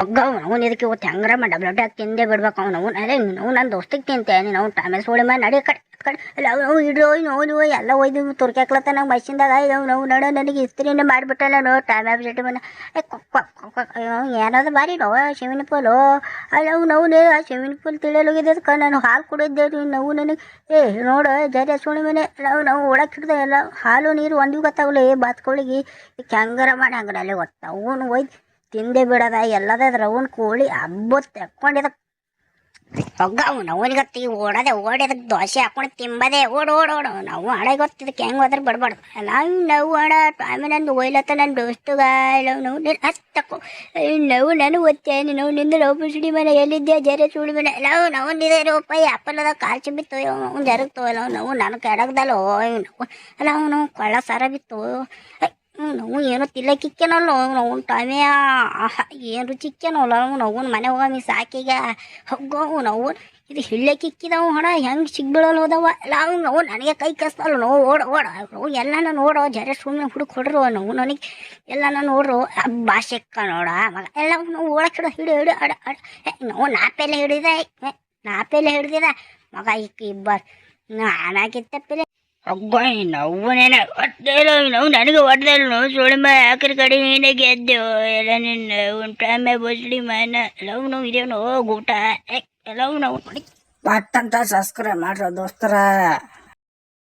ಹಗ್ಗ ಅವ್ನು ಇದಕ್ಕೆ ಇವತ್ತು ಹೆಂಗಾರ ಮಾಡಿ ಡಬಲ್ ಅಟ್ಯಾಕ್ ತಿಂದೇ ಬಿಡ್ಬೇಕು? ಅವ್ನು ಅವ್ನು ಅದೇ ನಾವು ನನ್ನ ದೋಸ್ತಿಗೆ ತಿಂತೆ, ನೀನು ಅವ್ನು ಟೈಮೇಲೆ ಸೋಳಿ ಮಾಡಿ ನಡಿ ಕಡೆ ಕಡೆ ಅಲ್ಲ, ಅವ್ನು ಇಡ್ರೋ ನೋವು ಎಲ್ಲ ಒಯ್ದು ತುರ್ಕ್ಯಾಕ್ಲತ್ತ ನಂಗೆ ಇದು ಅವ್ನು ಅವ್ನು, ನಡು ನನಗೆ ಇಸ್ತ್ರಿನೇ ಮಾಡಿಬಿಟ್ಟಲ್ಲ, ನೋ ಟೈಮ್ ಬಂದ. ಏ ಏನಾದ್ರು ಬಾರಿ, ನೋ ಸ್ವಿಮ್ಮಿಂಗ್ ಪೂಲು ಅಲ್ಲ, ಅವ್ನು ನೋವು ಆ ಸ್ವಿಮ್ಮಿಂಗ್ ಪೂಲ್ ತಿಳಿಯಲು ಹೋಗಿದ್ದಕ್ಕೆ ನಾನು ಹಾಲು ಕುಡಿದ್ದೆ ನೋವು ನನಗೆ. ಏ, ನೋಡು ಜರಿ ಸುಳಿ ಮೇಲೆ ನಾವು ನಾವು ಒಳಗೆ ಹಿಡ್ದೆ ಎಲ್ಲ ಹಾಲು, ನೀರು ಒಂದಿಗೂ ಗೊತ್ತಾಗಲ್ಲ ಏ ಬಾತ್ಕೋಳಿಗೆ ಹೆಂಗಾರ ಮಾಡಿ, ಹಂಗಾರ ಅಲ್ಲೇ ಅವನು ಒಯ್ದು ತಿಂದೆ ಬಿಡದ, ಎಲ್ಲದ ಅದ್ರ ಅವನ್ ಕೋಳಿ ಹಬ್ಬ ತೆಕ್ಕೊಂಡಿದ. ಹೊಗ್ಗ ಅವ್ನು ಅವನಿಗತ್ತಿ ಓಡದೆ ಓಡಿದ ದೋಸೆ ಹಾಕೊಂಡು ತಿಂಬದೆ, ಓಡ್ ಓಡ್, ಓಡು. ನಾವು ಹಳೆ ಗೊತ್ತಿದ್ದಕ್ಕೆ ಹೆಂಗೆ ಹೋದ್ರೆ ಬಿಡ್ಬಾರ್ದು. ನಾವು ನಾವು ಹಣ ಆಮೇಲೆ ನಂದು ಒಯ್ಲತ್ತ ನನ್ನ ದೋಸ್ತುಗ ನಾವು ನಾವು ಹಸ್ತಕ್ಕೋ ನಾವು ನಾನು ಓದ್ತೇನೆ ನಾವು ನಿಂದು ನಾವು ಬಿಸಿಡಿ ಮನೆ ಎಲ್ಲಿದ್ದೆ ಜರೆ ಸುಳಿ ಮನೆ. ನಾವು ನಾವು ನಿದೇ ರೂಪಾಯಿ ಅಪ್ಪಲ್ಲದ ಕಾಲ್ ಬಿತ್ತು ಅವ್ನು ಜರುಗ್ತು ನಾವು ನಾನು ಕೆಡಗ್ದಲ್ಲ ಅಲ್ಲ ಅವನು ಕೊಳ್ಳ ಸರ ಬಿತ್ತು. ನಾವು ಏನೋ ತಿಲ್ಲಕ್ಕಿಕ್ಕೇನಲ್ಲ ನಾವು ಟೈಮೇ ಏನು ರುಚಿಕ್ಕೇನಲ್ಲ ನಾವು ಮನೆ ಹೋಗಿ ಸಾಕೀಗ ಹೋಗವು ನಾವು ಇದು ಹಿಳ್ಳಕ್ಕಿಕ್ಕಿದವು ಹಣ, ಹೆಂಗೆ ಸಿಗ್ಬೀಳಲ್ಲ ಹೋದವ? ಎಲ್ಲ ನಾವು ನನಗೆ ಕೈ ಕಸ್ತಲ್ಲ ನೋವು ಓಡ ಓಡ, ನಾವು ಎಲ್ಲನ ನೋಡೋ, ಜರೆ ಸುಮ್ಮನೆ ಹುಡುಕ್ ಹೊಡ್ರು, ನಾವು ನನಗೆ ಎಲ್ಲನ ನೋಡ್ರು ಭಾಷೆಕ್ಕ ನೋಡ, ಮಗ, ಎಲ್ಲ ನಾವು ಓಡಕ್ಕೆ ಹಿಡೋ ಹಿಡಿ ಹಿಡಿ ಅಡ ಅಡ ನಾವು ನಾಪೆಲ್ಲ ಹಿಡಿದೆ ನಾಪೆಲ್ಲ ಹಿಡ್ದಿದ, ಮಗ ಇಕ್ಕ ನಾನಾಗಿತ್ತ ನಾನಾಗಿತ್ತಪ್ಪಿಲ್ಲ ಅಗ್ಗ ನವ್ವನೇನ ಒಟ್ಟೇಲು ನಾವು ನನಗೆ ಒಡ್ದಲ್ಲ ನಾವು ಸುಳಿಮ ಆಕರ ಕಡೆ ನೀನೆ ಗೆದ್ದೆವು ಎಲ್ಲ ನಿನ್ನ ಒಂದು ಟೈಮೆ ಬಸ್ಡಿ ಮನ ಎಲ್ಲವೂ ನಾವು ಇದೇನು ಊಟ ಎಲ್ಲವೂ ನಾವು ನೋಡಿ ಪಟ್ಟಂತ ಸಬ್ಸ್ಕ್ರೈಬ್ ಮಾಡ್ರೋ ದೋಸ್ತರ